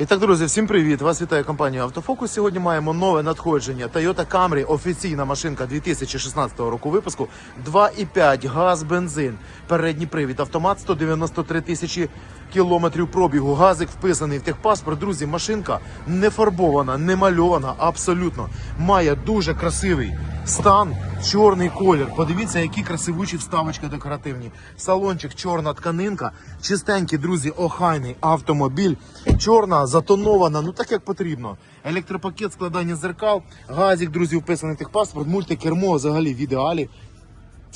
І так, друзі, всім привіт! Вас вітає компанія Автофокус. Сьогодні маємо нове надходження Toyota Camry, офіційна машинка 2016 року випуску. 2,5 газ, бензин, передній привід, автомат 193 тисячі кілометрів пробігу. Газик вписаний в техпаспорт. Друзі, машинка не фарбована, не мальована, абсолютно. Має дуже красивий стан, чорний колір. Подивіться, які красивучі вставочки декоративні. Салончик, чорна тканинка, чистенький, друзі, охайний автомобіль. Чорна, затонована, ну так як потрібно. Електропакет складання зеркал, газик, друзі, вписаний техпаспорт, мультикермо взагалі в ідеалі.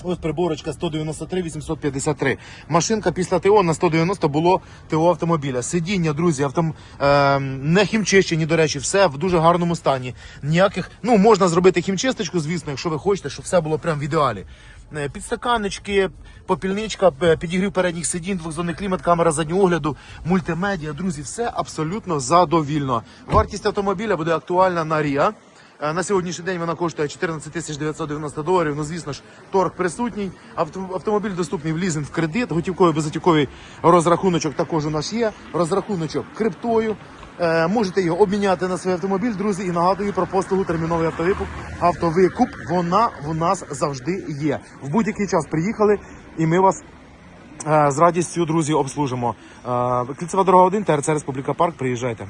Ось приборочка 193 853. Машинка після ТО на 190 було ТО автомобіля. Сидіння, друзі, автом... е, не хімчищені, до речі, все в дуже гарному стані. Ніяких, ну можна зробити хімчисточку, звісно, якщо ви хочете, щоб все було прям в ідеалі. Е, попільничка, е, підігрів передніх сидінь, двохзонний клімат, камера заднього огляду, мультимедіа. Друзі, все абсолютно задовільно. Вартість автомобіля буде актуальна на РІА. Е, На сьогоднішній день вона коштує 14 тисяч 990 доларів. Ну, звісно ж, торг присутній. Авто- Автомобіль доступний в лізинг в кредит. Готівковий безготівковий розрахуночок також у нас є. Розрахуночок криптою. Е, можете його обміняти на свій автомобіль, друзі, і нагадую про послугу терміновий автовикуп. Автовикуп вона в нас завжди є. В будь-який час приїхали, і ми вас е, з радістю, друзі, обслужимо. Кільцева дорога 1, ТРЦ Республіка Парк. Приїжджайте.